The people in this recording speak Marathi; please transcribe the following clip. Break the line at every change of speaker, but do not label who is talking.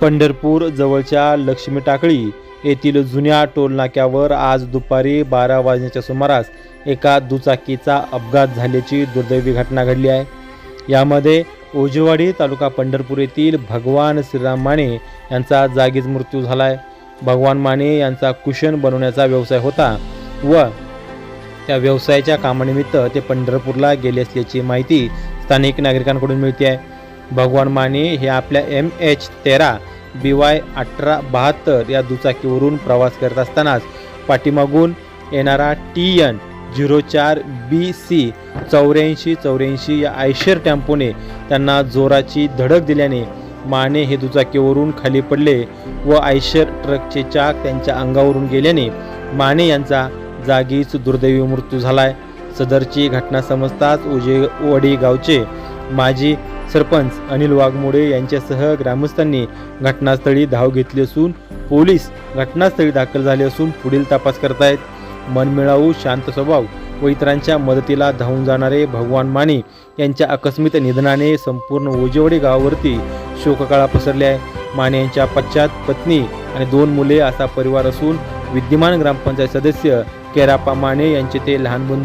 पंढरपूर जवळच्या लक्ष्मी टाकळी येथील जुन्या टोलनाक्यावर आज दुपारी बारा वाजण्याच्या सुमारास एका दुचाकीचा अपघात झाल्याची दुर्दैवी घटना घडली आहे. यामध्ये ओजेवाडी तालुका पंढरपूर येथील भगवान श्रीराम माने यांचा जागीच मृत्यू झाला आहे भगवान माने यांचा कुशन बनवण्याचा व्यवसाय होता व त्या व्यवसायाच्या कामानिमित्त ते पंढरपूरला गेले असल्याची माहिती स्थानिक नागरिकांकडून मिळते आहे. भगवान माने हे आपल्या एम एच तेरा बी वाय अठरा बहात्तर या दुचाकीवरून प्रवास करत असतानाच पाठीमागून येणारा टी एन झिरो चार बी सी चौऱ्याऐंशी चौऱ्याऐंशी या आयशर टेम्पोने त्यांना जोराची धडक दिल्याने माने हे दुचाकीवरून खाली पडले व आयशर ट्रकचे चाक त्यांच्या अंगावरून गेल्याने माने यांचा जागीच दुर्दैवी मृत्यू झालाय. सदरची घटना समजताच उजेवडी गावचे माजी सरपंच अनिल वाघमोडे यांच्यासह ग्रामस्थांनी घटनास्थळी धाव घेतली असून पोलीस घटनास्थळी दाखल झाले असून पुढील तपास करतायत. मनमिळावू शांत स्वभाव व इतरांच्या मदतीला धावून जाणारे भगवान माने यांच्या आकस्मिक निधनाने संपूर्ण ओजेवडे गावावरती शोककाळा पसरल्या आहे. माने यांच्या पश्चात पत्नी आणि दोन मुले असा परिवार असून विद्यमान ग्रामपंचायत सदस्य केरापा माने यांचे ते लहान बंधू